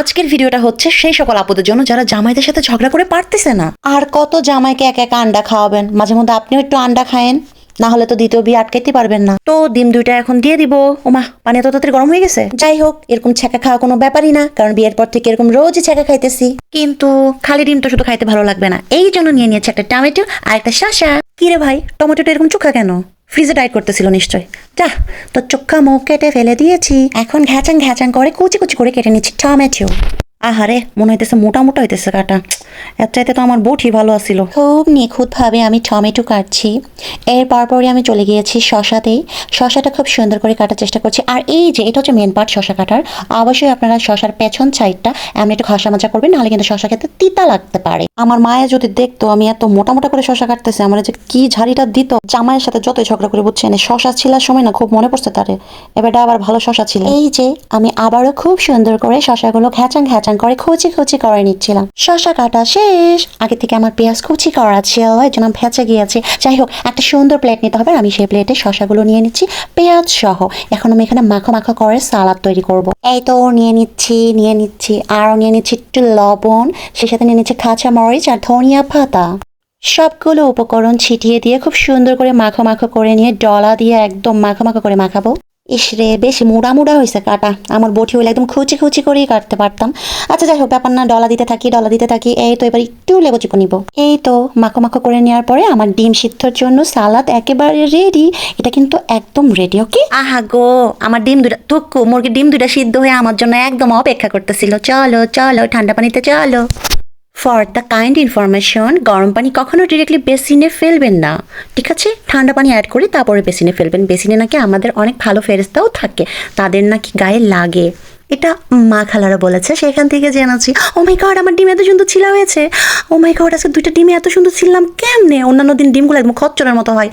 আজকের ভিডিওটা হচ্ছে সেই সকল আপুদের জন্য যারা জামাইদের সাথে ঝগড়া করে পারতেছে না। আর কত জামাইকে এক এক আন্ডা খাওয়াবেন? মাঝে মধ্যে আপনিও একটু আন্ডা খায়েন না হলে তো দ্বিতীয় বিয়ে আটকাইতে পারবেন না। তো ডিম দুইটা এখন দিয়ে দিব। ওমা পানি এত তাড়াতাড়ি গরম হয়ে গেছে। যাই হোক এরকম ছ্যাঁকা খাওয়া কোনো ব্যাপারই না কারণ বিয়ের পর থেকে এরকম রোজই ছ্যাঁকা খাইতেছি। কিন্তু খালি ডিম তো শুধু খাইতে ভালো লাগবে না। এই জন্য নিয়ে নিয়েছে একটা টমেটো আর একটা শাসা। কিরে ভাই টমেটোটা এরকম চোখা কেন? ফ্রিজে টাইট করতেছিল নিশ্চয়। যা, তোর চোখা মুখ কেটে ফেলে দিয়েছি। এখন ঘ্যাচাং ঘ্যাচাং করে কুচি কুচি করে কেটে নিচ্ছি। টমেটো আহারে মনে হইতেছে মোটা মোটা হইতেছে কাটা। এর চাইতে তো আমার বউঠি ভালো আছিল। খুব নিখুঁতভাবে আমি টমেটো কাটছি। এর পরপরই আমি চলে গিয়েছি শশাতেই। শশাটা খুব সুন্দর করে কাটার চেষ্টা করছি। আর এই যে এটা হচ্ছে মেন পার্ট শশা কাটার। অবশ্যই আপনারা শশার পেছন সাইডটা এমনি একটু ঘষা মাজা করবেন নাহলে কিন্তু শশা খেতে তিতা লাগতে পারে। আমার মায়ে যদি দেখতো আমি এত মোটা মোটা করে শশা কাটতেছি আমার যে কি ঝাড়িটা দিত। জামাইয়ের সাথে যতই ঝগড়া করে বুঝছেন শশা ছিলার সময় না খুব মনে পড়ছে তারে। এবারটা আবার ভালো শশা ছিল। এই যে আমি আবারও খুব সুন্দর করে শশাগুলো ঘ্যাচাং ঘ্যাচাং করে খুচি খুচি করে নিচ্ছিলাম। শশা কাটা শেষ। আগে থেকে আমার পেঁয়াজ কুচি করা ছিল, এই জন্য গিয়েছে। যাই হোক, একটা সুন্দর প্লেট নিতে হবে, আমি সেই প্লেটে শশাগুলো নিয়ে নিচ্ছি, পেঁয়াজ সহ। এখন আমি এখানে মাখো মাখো করে সালাদ তৈরি করব। এই তো নিয়ে নিচ্ছি নিয়ে নিচ্ছি, আরও নিয়ে নিচ্ছি একটু লবণ, সেই সাথে নিয়ে নিচ্ছি কাঁচা মরিচ আর ধনিয়া পাতা। সবগুলো উপকরণ ছিটিয়ে দিয়ে খুব সুন্দর করে মাখো মাখো করে নিয়ে ডলা দিয়ে একদম মাখো মাখো করে মাখাবো। ইস রে, বেশ মুড়া মুড়া হয়েছে কাটা। আমার বটি হলে একদম খুচি খুচি করেই কাটতে পারতাম। আচ্ছা যাই হোক, ব্যাপার না, ডলা দিতে থাকি, ডলা দিতে থাকি। এই তো, এবার একটু লেবু চিপু নিব। এই তো, মাখো মাখো করে নেওয়ার পরে আমার ডিম সিদ্ধর জন্য সালাদ একেবারে রেডি এটা কিন্তু একদম রেডি ওকে আহা গো, আমার ডিম দুটা তুক্কু মুরগির ডিম দুটা সিদ্ধ হয়ে আমার জন্য একদম অপেক্ষা করতেছিল। চলো চলো, ঠান্ডা পানিতে চলো। ফর দ্য কাইন্ড ইনফরমেশন গরম পানি কখনো ডিরেক্টলি বেসিনে ফেলবেন না। ঠিক আছে? ঠান্ডা পানি অ্যাড করে তারপরে বেসিনে ফেলবেন। বেসিনে নাকি আমাদের অনেক ভালো ফেরস্তাও থাকে। তাদের নাকি গায়ে লাগে। এটা মা খালারা বলেছে, সেখান থেকে জেনেছি। ও মাই গড আমার ডিম এত সুন্দর ছিলা হয়েছে। ও মাই গড আজকে দুইটা ডিমে এত সুন্দর ছিলাম। কেমনে? অন্যান্য দিন ডিমগুলো একদম খচ্চরের মতো হয়।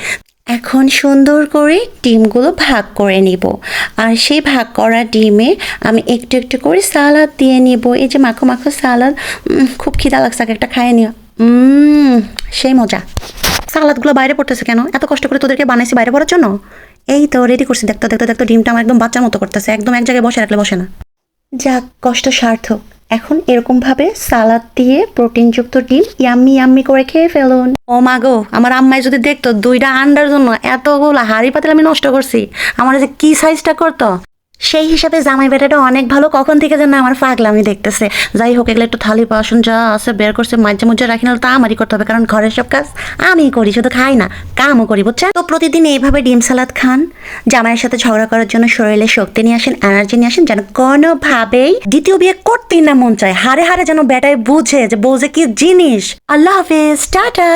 এখন সুন্দর করে ডিমগুলো ভাগ করে নিব। আর সেই ভাগ করা ডিমে আমি একটু একটু করে সালাদ দিয়ে নিব। এই যে মাখো মাখো সালাদ খুব খিদা লাগছে একটা খায় নিও। সেই মজা। সালাদগুলো বাইরে পড়তেছে কেন? এত কষ্ট করে তোদেরকে বানাইছি বাইরে পড়ার জন্য? এই তো রেডি করছি। দেখতো দেখতো দেখতো, ডিমটা আমার একদম বাচ্চার মতো করতেছে। একদম এক জায়গায় বসে রাখলে বসে না। যাক, কষ্ট সার্থক। এখন এরকমভাবে সালাদ দিয়ে প্রোটিনযুক্ত ডিম ইয়াম্মি ইয়াম্মি করে খেয়ে ফেলুন। ও মাগো আমার আম্মাই যদি দেখতো দুইটা আন্ডার জন্য এতগুলো হাড়ি পাতিল আমি নষ্ট করছি, আমার যে কি সাইজটা করতো? সেই হিসাবে জামাই বেটাটা অনেক ভালো। কখন থেকে যেন আমার পাগলামি দেখতেছে। যাই হোক, এগুলো একটু থালি বাসন যা আছে বের করছে, মাঝে মধ্যে রাখি না তা আমারই করতে হবে, কারণ ঘরের সব কাজ আমি করি, শুধু খাই না, কামও করি, বুঝছেন? তো প্রতিদিন এইভাবে ডিম সালাদ খান। জামাইয়ের সাথে ঝগড়া করার জন্য শরীরে শক্তি নিয়ে আসেন, এনার্জি নিয়ে আসেন, যেন কোনোভাবেই দ্বিতীয় বিয়ে করতেই না মন চায়। হারে হারে যেন বেটায় বুঝে যে বউ যে কি জিনিস। আল্লাহ হাফেজ, টাটা।